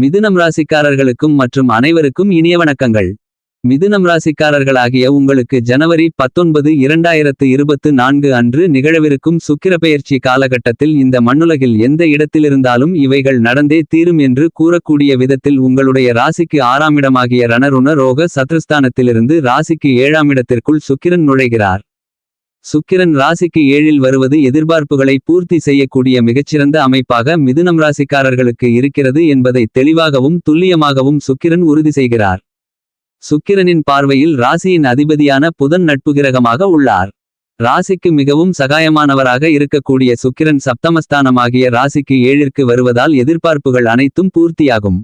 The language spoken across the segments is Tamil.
மிதுனம் ராசிக்காரர்களுக்கும் மற்றும் அனைவருக்கும் இனிய வணக்கங்கள். மிதுனம் ராசிக்காரர்களாகிய உங்களுக்கு ஜனவரி பத்தொன்பது இரண்டாயிரத்து இருபத்து நான்கு அன்று நிகழவிருக்கும் சுக்கிரப்பெயர்ச்சி காலகட்டத்தில் இந்த மண்ணுலகில் எந்த இடத்திலிருந்தாலும் இவைகள் நடந்தே தீரும் என்று கூறக்கூடிய விதத்தில் உங்களுடைய ராசிக்கு ஆறாம் இடமாகிய ரணருண ரோக சத்ருஸ்தானத்திலிருந்து ராசிக்கு ஏழாம் இடத்திற்குள் சுக்கிரன் நுழைகிறார். சுக்கிரன் ராசிக்கு ஏழில் வருவது எதிர்பார்ப்புகளை பூர்த்தி செய்யக்கூடிய மிகச்சிறந்த அமைப்பாக மிதுனம் ராசிக்காரர்களுக்கு இருக்கிறது என்பதை தெளிவாகவும் துல்லியமாகவும் சுக்கிரன் உறுதி செய்கிறார். சுக்கிரனின் பார்வையில் ராசியின் அதிபதியான புதன் நட்பு கிரகமாக உள்ளார். ராசிக்கு மிகவும் சகாயமானவராக இருக்கக்கூடிய சுக்கிரன் சப்தமஸ்தானமாகிய ராசிக்கு ஏழிற்கு வருவதால் எதிர்பார்ப்புகள் அனைத்தும் பூர்த்தியாகும்.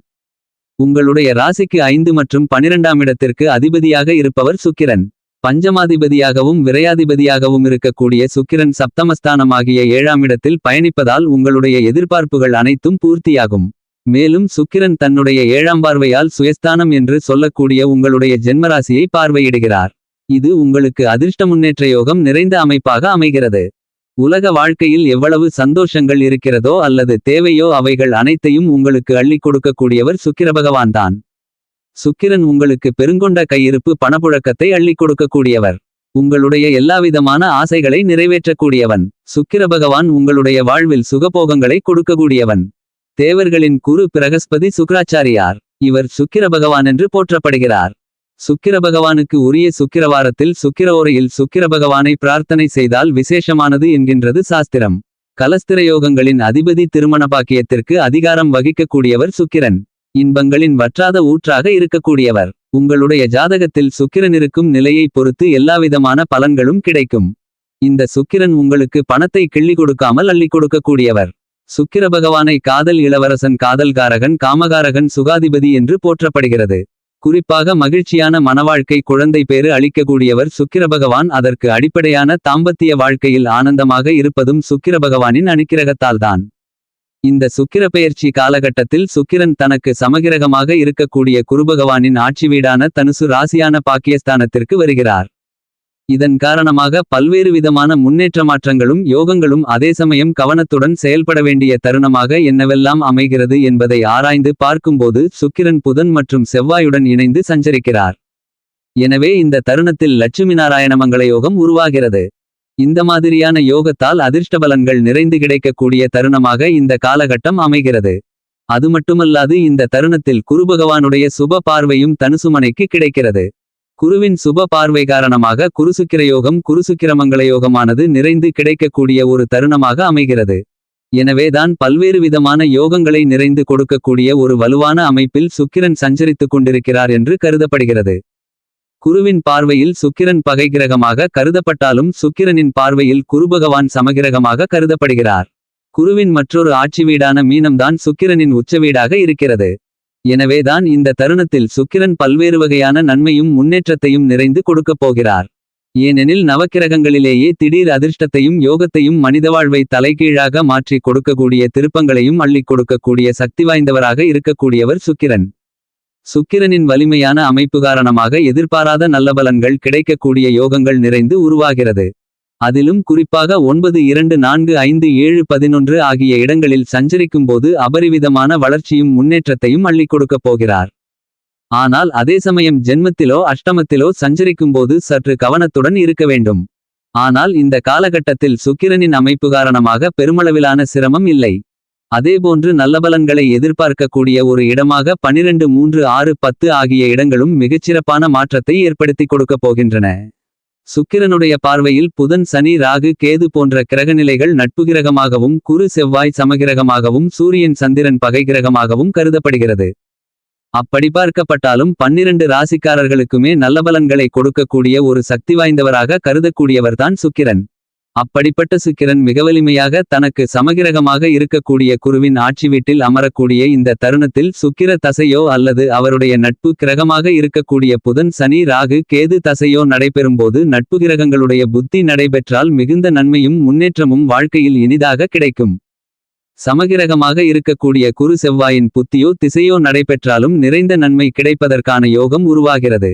உங்களுடைய ராசிக்கு ஐந்து மற்றும் பனிரெண்டாம் இடத்திற்கு அதிபதியாக இருப்பவர் சுக்கிரன். பஞ்சமாதிபதியாகவும் விரையாதிபதியாகவும் இருக்கக்கூடிய சுக்கிரன் சப்தமஸ்தானமாகிய ஏழாம் இடத்தில் பயணிப்பதால் உங்களுடைய எதிர்பார்ப்புகள் அனைத்தும் பூர்த்தியாகும். மேலும் சுக்கிரன் தன்னுடைய ஏழாம் பார்வையால் சுயஸ்தானம் என்று சொல்லக்கூடிய உங்களுடைய ஜென்மராசியை பார்வையிடுகிறார். இது உங்களுக்கு அதிர்ஷ்ட முன்னேற்ற யோகம் நிறைந்த அமைப்பாக அமைகிறது. உலக வாழ்க்கையில் எவ்வளவு சந்தோஷங்கள் இருக்கிறதோ அல்லது தேவையோ அவைகள் அனைத்தையும் உங்களுக்கு அள்ளிக் கொடுக்கக்கூடியவர் சுக்கிரபகவான்தான் சுக்கிரன் உங்களுக்கு பெருங்கொண்ட கையிருப்பு பணப்புழக்கத்தை அள்ளிக் கொடுக்கக்கூடியவர். உங்களுடைய எல்லாவிதமான ஆசைகளை நிறைவேற்றக்கூடியவன். சுக்கிர பகவான் உங்களுடைய வாழ்வில் சுகபோகங்களை கொடுக்கக்கூடியவன். தேவர்களின் குரு பிரகஸ்பதி சுக்ராச்சாரியார். இவர் சுக்கிர பகவான் என்று போற்றப்படுகிறார். சுக்கிர பகவானுக்கு உரிய சுக்கிரவாரத்தில் சுக்கிர ஓரையில் சுக்கிர பகவானை பிரார்த்தனை செய்தால் விசேஷமானது என்கின்றது சாஸ்திரம். கலஸ்திர யோகங்களின் அதிபதி திருமண பாக்கியத்திற்கு அதிகாரம் வகிக்கக்கூடியவர் சுக்கிரன். இன்பங்களின் வற்றாத ஊற்றாக இருக்கக்கூடியவர். உங்களுடைய ஜாதகத்தில் சுக்கிரன் இருக்கும் நிலையை பொறுத்து எல்லாவிதமான பலன்களும் கிடைக்கும். இந்த சுக்கிரன் உங்களுக்கு பணத்தை கிள்ளி கொடுக்காமல் அள்ளி கொடுக்கக்கூடியவர். சுக்கிர பகவானை காதல் இளவரசன் காதல்காரகன் காமகாரகன் சுகாதிபதி என்று போற்றப்படுகிறது. குறிப்பாக மகிழ்ச்சியான மனவாழ்க்கை குழந்தை பேறு அளிக்கக்கூடியவர் சுக்கிர பகவான் அதற்கு அடிப்படையான தாம்பத்திய வாழ்க்கையில் ஆனந்தமாக இருப்பதும் சுக்கிர பகவானின் அனுக்கிரகத்தால்தான். இந்த சுக்கிரப்பெயர்ச்சி காலகட்டத்தில் சுக்கிரன் தனக்கு சமகிரகமாக இருக்கக்கூடிய குருபகவானின் ஆட்சி வீடான தனுசு ராசியான பாக்கியஸ்தானத்திற்கு வருகிறார். இதன் காரணமாக பல்வேறு விதமான முன்னேற்ற மாற்றங்களும் யோகங்களும் அதே சமயம் கவனத்துடன் செயல்பட வேண்டிய தருணமாக என்னவெல்லாம் அமைகிறது என்பதை ஆராய்ந்து பார்க்கும்போது சுக்கிரன் புதன் மற்றும் செவ்வாயுடன் இணைந்து சஞ்சரிக்கிறார். எனவே இந்த தருணத்தில் லட்சுமி நாராயண மங்கள யோகம் உருவாகிறது. இந்த மாதிரியான யோகத்தால் அதிர்ஷ்டபலன்கள் நிறைந்து கிடைக்கக்கூடிய தருணமாக இந்த காலகட்டம் அமைகிறது. அது மட்டுமல்லாது இந்த தருணத்தில் குருபகவானுடைய சுப பார்வையும் தனுசுமனைக்கு கிடைக்கிறது. குருவின் சுப பார்வை காரணமாக குருசுக்கிர யோகம் குருசுக்கிர யோகமானது நிறைந்து கிடைக்கக்கூடிய ஒரு தருணமாக அமைகிறது. எனவேதான் பல்வேறு விதமான யோகங்களை நிறைந்து கொடுக்கக்கூடிய ஒரு வலுவான அமைப்பில் சுக்கிரன் சஞ்சரித்துக் கொண்டிருக்கிறார் என்று கருதப்படுகிறது. குருவின் பார்வையில் சுக்கிரன் பகை கிரகமாக கருதப்பட்டாலும் சுக்கிரனின் பார்வையில் குருபகவான் சமகிரகமாக கருதப்படுகிறார். குருவின் மற்றொரு ஆட்சி வீடான மீனம்தான் சுக்கிரனின் உச்சவீடாக இருக்கிறது. எனவேதான் இந்த தருணத்தில் சுக்கிரன் பல்வேறு வகையான நன்மையும் முன்னேற்றத்தையும் நிறைந்து கொடுக்கப் போகிறார். ஏனெனில் நவக்கிரகங்களிலேயே திடீர் அதிர்ஷ்டத்தையும் யோகத்தையும் மனித வாழ்வை தலைகீழாக மாற்றி கொடுக்கக்கூடிய திருப்பங்களையும் அள்ளிக் கொடுக்கக்கூடிய சக்தி வாய்ந்தவராக இருக்கக்கூடியவர் சுக்கிரன். சுக்கிரனின் வலிமையான அமைப்பு காரணமாக எதிர்பாராத நல்ல பலன்கள் கிடைக்கக்கூடிய யோகங்கள் நிறைந்து உருவாகிறது. அதிலும் குறிப்பாக ஒன்பது இரண்டு நான்கு ஐந்து ஏழு பதினொன்று ஆகிய இடங்களில் சஞ்சரிக்கும்போது அபரிவிதமான வளர்ச்சியும் முன்னேற்றத்தையும் அள்ளிக் கொடுக்கப் போகிறார். ஆனால் அதே சமயம் ஜென்மத்திலோ அஷ்டமத்திலோ சஞ்சரிக்கும்போது சற்று கவனத்துடன் இருக்க வேண்டும். ஆனால் இந்த காலகட்டத்தில் சுக்கிரனின் அமைப்பு காரணமாக பெருமளவிலான சிரமம் இல்லை. அதேபோன்று நல்லபலன்களை எதிர்பார்க்கக்கூடிய ஒரு இடமாக பனிரெண்டு மூன்று ஆறு பத்து ஆகிய இடங்களும் மிகச்சிறப்பான மாற்றத்தை ஏற்படுத்திக் கொடுக்கப் போகின்றன. சுக்கிரனுடைய பார்வையில் புதன் சனி ராகு கேது போன்ற கிரகநிலைகள் நட்பு கிரகமாகவும் குரு செவ்வாய் சமகிரகமாகவும் சூரியன் சந்திரன் பகை கிரகமாகவும் கருதப்படுகிறது. அப்படி பார்க்கப்பட்டாலும் பன்னிரண்டு ராசிக்காரர்களுக்குமே நல்லபலன்களை கொடுக்கக்கூடிய ஒரு சக்தி வாய்ந்தவராக கருதக்கூடியவர்தான் சுக்கிரன். அப்படிப்பட்ட சுக்கிரன் மிக வலிமையாக தனக்கு சமகிரகமாக இருக்கக்கூடிய குருவின் ஆட்சி வீட்டில் அமரக்கூடிய இந்த தருணத்தில் சுக்கிர தசையோ அல்லது அவருடைய நட்பு கிரகமாக இருக்கக்கூடிய புதன் சனி ராகு கேது தசையோ நடைபெறும்போது நட்பு கிரகங்களுடைய புத்தி நடைபெற்றால் மிகுந்த நன்மையும் முன்னேற்றமும் வாழ்க்கையில் இனிதாக கிடைக்கும். சமகிரகமாக இருக்கக்கூடிய குரு செவ்வாயின் புத்தியோ திசையோ நடைபெற்றாலும் நிறைந்த நன்மை கிடைப்பதற்கான யோகம் உருவாகிறது.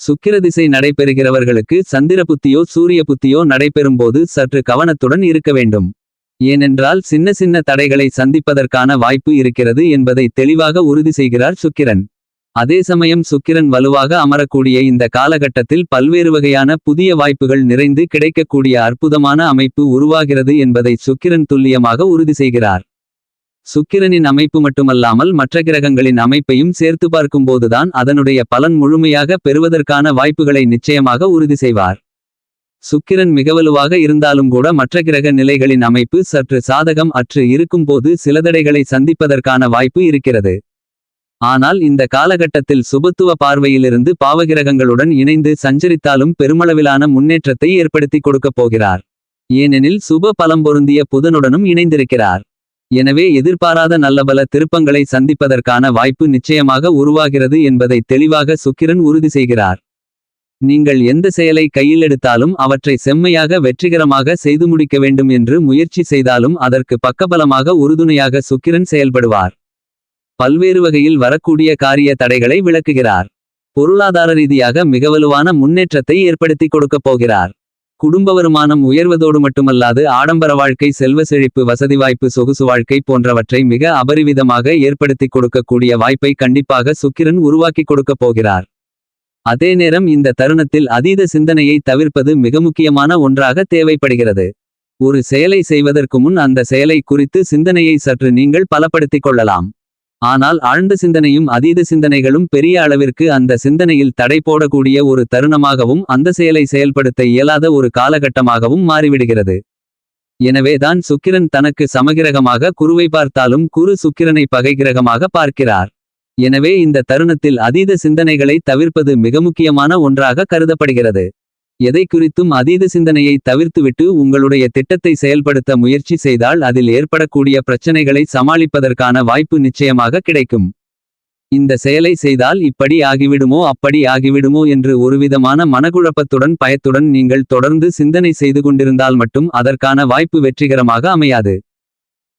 சுக்கிர திசை நடைபெறுகிறவர்களுக்கு சந்திர புத்தியோ சூரிய புத்தியோ நடைபெறும்போது சற்று கவனத்துடன் இருக்க வேண்டும். ஏனென்றால் சின்ன சின்ன தடைகளை சந்திப்பதற்கான வாய்ப்பு இருக்கிறது என்பதை தெளிவாக உறுதி செய்கிறார் சுக்கிரன். அதே சமயம் சுக்கிரன் வலுவாக அமரக்கூடிய இந்த காலகட்டத்தில் பல்வேறு வகையான புதிய வாய்ப்புகள் நிறைந்து கிடைக்கக்கூடிய அற்புதமான அமைப்பு உருவாகிறது என்பதை சுக்கிரன் துல்லியமாக உறுதி செய்கிறார். சுக்கிரனின் அமைப்பு மட்டுமல்லாமல் மற்ற கிரகங்களின் அமைப்பையும் சேர்த்து பார்க்கும்போதுதான் அதனுடைய பலன் முழுமையாக பெறுவதற்கான வாய்ப்புகளை நிச்சயமாக உறுதி செய்வார். சுக்கிரன் மிகவலுவாக இருந்தாலும் கூட மற்ற கிரக நிலைகளின் அமைப்பு சற்று சாதகம் அற்று இருக்கும்போது சில தடைகளை சந்திப்பதற்கான வாய்ப்பு இருக்கிறது. ஆனால் இந்த காலகட்டத்தில் சுபத்துவ பார்வையிலிருந்து பாவகிரகங்களுடன் இணைந்து சஞ்சரித்தாலும் பெருமளவிலான முன்னேற்றத்தை ஏற்படுத்தி கொடுக்கப் போகிறார். ஏனெனில் சுப பலம் பொருந்திய புதனுடனும் இணைந்திருக்கிறார். எனவே எதிர்பாராத நல்லபல திருப்பங்களை சந்திப்பதற்கான வாய்ப்பு நிச்சயமாக உருவாகிறது என்பதை தெளிவாக சுக்கிரன் உறுதி செய்கிறார். நீங்கள் எந்த செயலை கையில் எடுத்தாலும் அவற்றை செம்மையாக வெற்றிகரமாக செய்து முடிக்க வேண்டும் என்று முயற்சி செய்தாலும் அதற்கு பக்கபலமாக உறுதுணையாக சுக்கிரன் செயல்படுவார். பல்வேறு வகையில் வரக்கூடிய காரிய தடைகளை விளக்குகிறார். பொருளாதார ரீதியாக மிக வலுவான முன்னேற்றத்தை ஏற்படுத்தி கொடுக்கப் போகிறார். குடும்ப வருமானம் உயர்வதோடு மட்டுமல்லாது ஆடம்பர வாழ்க்கை செல்வ செழிப்பு வசதி வாய்ப்பு சொகுசு வாழ்க்கை போன்றவற்றை மிக அபரிவிதமாக ஏற்படுத்தி கொடுக்கக்கூடிய வாய்ப்பை கண்டிப்பாக சுக்கிரன் உருவாக்கி கொடுக்கப் போகிறார். அதே நேரம் இந்த தருணத்தில் அதீத சிந்தனையை தவிர்ப்பது மிக முக்கியமான ஒன்றாக தேவைப்படுகிறது. ஒரு செயலை செய்வதற்கு முன் அந்த செயலை குறித்து சிந்தனையை சற்று நீங்கள் பலப்படுத்திக் கொள்ளலாம். ஆனால் ஆழ்ந்த சிந்தனையும் அதீத சிந்தனைகளும் பெரிய அளவிற்கு அந்த சிந்தனையில் தடை போடக்கூடிய ஒரு தருணமாகவும் அந்த செயலை செயல்படுத்த இயலாத ஒரு காலகட்டமாகவும் மாறிவிடுகிறது. எனவேதான் சுக்கிரன் தனக்கு சமகிரகமாக குருவை பார்த்தாலும் குரு சுக்கிரனை பகைகிரகமாக பார்க்கிறார். எனவே இந்த தருணத்தில் அதீத சிந்தனைகளை தவிர்ப்பது மிக முக்கியமான ஒன்றாக கருதப்படுகிறது. எதை குறித்தும் அதீத சிந்தனையை தவிர்த்துவிட்டு உங்களுடைய திட்டத்தை செயல்படுத்த முயற்சி செய்தால் அதில் ஏற்படக்கூடிய பிரச்சனைகளை சமாளிப்பதற்கான வாய்ப்பு நிச்சயமாக கிடைக்கும். இந்த செயலை செய்தால் இப்படி ஆகிவிடுமோ அப்படி ஆகிவிடுமோ என்று ஒருவிதமான மனக்குழப்பத்துடன் பயத்துடன் நீங்கள் தொடர்ந்து சிந்தனை செய்து கொண்டிருந்தால் மட்டும் அதற்கான வாய்ப்பு வெற்றிகரமாக அமையாது.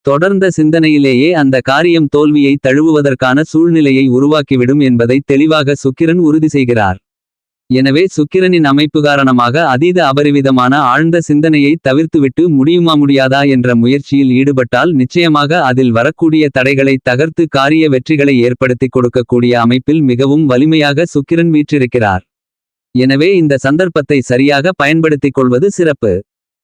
தொடர்ந்த சிந்தனையிலேயே அந்த காரியம் தோல்வியை தழுவுவதற்கான சூழ்நிலையை உருவாக்கிவிடும் என்பதை தெளிவாக சுக்கிரன் உறுதி செய்கிறார். எனவே சுக்கிரனின் அமைப்பு காரணமாக அதீத அபரிவிதமான ஆழ்ந்த சிந்தனையை தவிர்த்துவிட்டு முடியுமா முடியாதா என்ற முயற்சியில் ஈடுபட்டால் நிச்சயமாக அதில் வரக்கூடிய தடைகளை தகர்த்து காரிய வெற்றிகளை ஏற்படுத்தி கொடுக்கக்கூடிய அமைப்பில் மிகவும் வலிமையாக சுக்கிரன் வீற்றிருக்கிறார். எனவே இந்த சந்தர்ப்பத்தை சரியாக பயன்படுத்திக் கொள்வது சிறப்பு.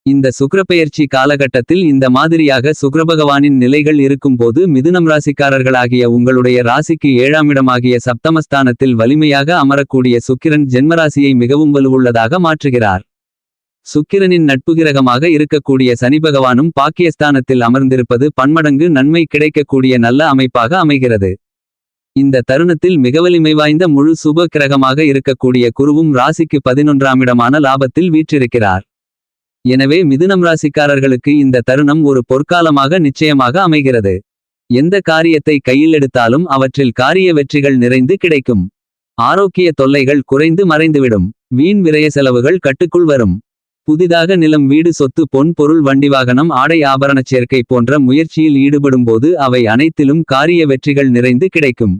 இந்த சுக்கரப்பெயர்ச்சி காலகட்டத்தில் இந்த மாதிரியாக சுக்கரபகவானின் நிலைகள் இருக்கும்போது மிதுனம் ராசிக்காரர்களாகிய உங்களுடைய ராசிக்கு ஏழாம் இடமாகிய சப்தமஸ்தானத்தில் வலிமையாக அமரக்கூடிய சுக்கிரன் ஜென்மராசியை மிகவும் வலுவுள்ளதாக மாற்றுகிறார். சுக்கிரனின் நட்பு கிரகமாக இருக்கக்கூடிய சனி பகவானும் பாக்கியஸ்தானத்தில் அமர்ந்திருப்பது பன்மடங்கு நன்மை கிடைக்கக்கூடிய நல்ல அமைப்பாக அமைகிறது. இந்த தருணத்தில் மிக வலிமை வாய்ந்த முழு சுப கிரகமாக இருக்கக்கூடிய குருவும் ராசிக்கு பதினொன்றாம் இடமான லாபத்தில் வீற்றிருக்கிறார். எனவே மிதுனம் ராசிக்காரர்களுக்கு இந்த தருணம் ஒரு பொற்காலமாக நிச்சயமாக அமைகிறது. எந்த காரியத்தை கையில் எடுத்தாலும் அவற்றில் காரிய வெற்றிகள் நிறைந்து கிடைக்கும். ஆரோக்கிய தொல்லைகள் குறைந்து மறைந்துவிடும். வீண் விரய செலவுகள் கட்டுக்குள் வரும். புதிதாக நிலம் வீடு சொத்து பொன் பொருள் வண்டி வாகனம் ஆடை ஆபரணச் சேர்க்கை போன்ற முயற்சியில் ஈடுபடும்போது அவை அனைத்திலும் காரிய வெற்றிகள் நிறைந்து கிடைக்கும்.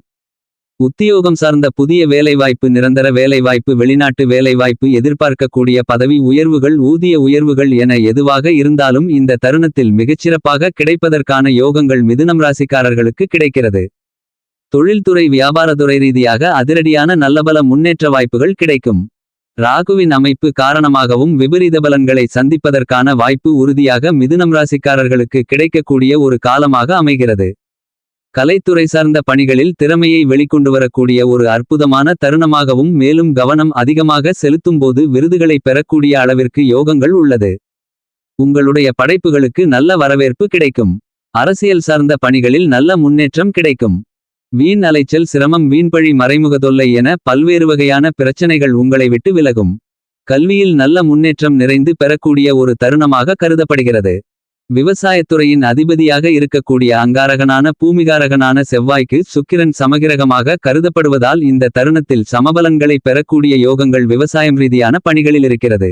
உத்தியோகம் சார்ந்த புதிய வேலைவாய்ப்பு நிரந்தர வேலைவாய்ப்பு வெளிநாட்டு வேலைவாய்ப்பு எதிர்பார்க்கக்கூடிய பதவி உயர்வுகள் ஊதிய உயர்வுகள் என எதுவாக இருந்தாலும் இந்த தருணத்தில் மிகச்சிறப்பாக கிடைப்பதற்கான யோகங்கள் மிதுனம் ராசிக்காரர்களுக்கு கிடைக்கிறது. தொழில்துறை வியாபாரத்துறை ரீதியாக அதிரடியான நல்லபல முன்னேற்ற வாய்ப்புகள் கிடைக்கும். ராகுவின் அமைப்பு காரணமாகவும் விபரீத பலன்களை சந்திப்பதற்கான வாய்ப்பு உறுதியாக மிதுனம் ராசிக்காரர்களுக்கு கிடைக்கக்கூடிய ஒரு காலமாக அமைகிறது. கலைத்துறை சார்ந்த பணிகளில் திறமையை வெளிக்கொண்டு வரக்கூடிய ஒரு அற்புதமான தருணமாகவும் மேலும் கவனம் அதிகமாக செலுத்தும்போது விருதுகளை பெறக்கூடிய அளவிற்கு யோகங்கள் உள்ளது. உங்களுடைய படைப்புகளுக்கு நல்ல வரவேற்பு கிடைக்கும். அரசியல் சார்ந்த பணிகளில் நல்ல முன்னேற்றம் கிடைக்கும். வீண் அலைச்சல் சிரமம் வீண்பழி மறைமுக தொல்லை என பல்வேறு வகையான பிரச்சனைகள் உங்களை விட்டு விலகும். கல்வியில் நல்ல முன்னேற்றம் நிறைந்து பெறக்கூடிய ஒரு தருணமாக கருதப்படுகிறது. விவசாயத்துறையின் அதிபதியாக இருக்கக்கூடிய அங்காரகனான பூமிகாரகனான செவ்வாய்க்கு சுக்கிரன் சமகிரகமாக கருதப்படுவதால் இந்த தருணத்தில் சமபலன்களை பெறக்கூடிய யோகங்கள் விவசாயம் ரீதியான பணிகளில் இருக்கிறது.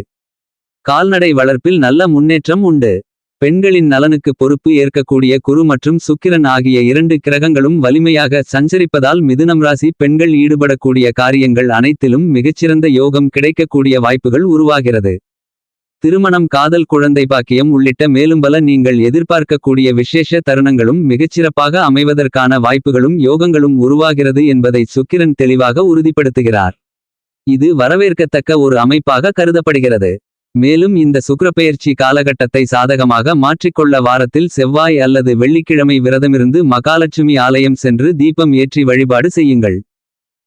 கால்நடை வளர்ப்பில் நல்ல முன்னேற்றம் உண்டு. பெண்களின் நலனுக்கு பொறுப்பு ஏற்கக்கூடிய குரு மற்றும் சுக்கிரன் ஆகிய இரண்டு கிரகங்களும் வலிமையாக சஞ்சரிப்பதால் மிதுனம் ராசி பெண்கள் ஈடுபடக்கூடிய காரியங்கள் அனைத்திலும் மிகச்சிறந்த யோகம் கிடைக்கக்கூடிய வாய்ப்புகள் உருவாகிறது. திருமணம் காதல் குழந்தை பாக்கியம் உள்ளிட்ட மேலும் பல நீங்கள் எதிர்பார்க்கக்கூடிய விசேஷ தருணங்களும் மிகச்சிறப்பாக அமைவதற்கான வாய்ப்புகளும் யோகங்களும் உருவாகிறது என்பதை சுக்கிரன் தெளிவாக உறுதிப்படுத்துகிறார். இது வரவேற்கத்தக்க ஒரு அமைப்பாக கருதப்படுகிறது. மேலும் இந்த சுக்கரப்பெயர்ச்சி காலகட்டத்தை சாதகமாக மாற்றிக்கொள்ள வாரத்தில் செவ்வாய் அல்லது வெள்ளிக்கிழமை விரதமிருந்து மகாலட்சுமி ஆலயம் சென்று தீபம் ஏற்றி வழிபாடு செய்யுங்கள்.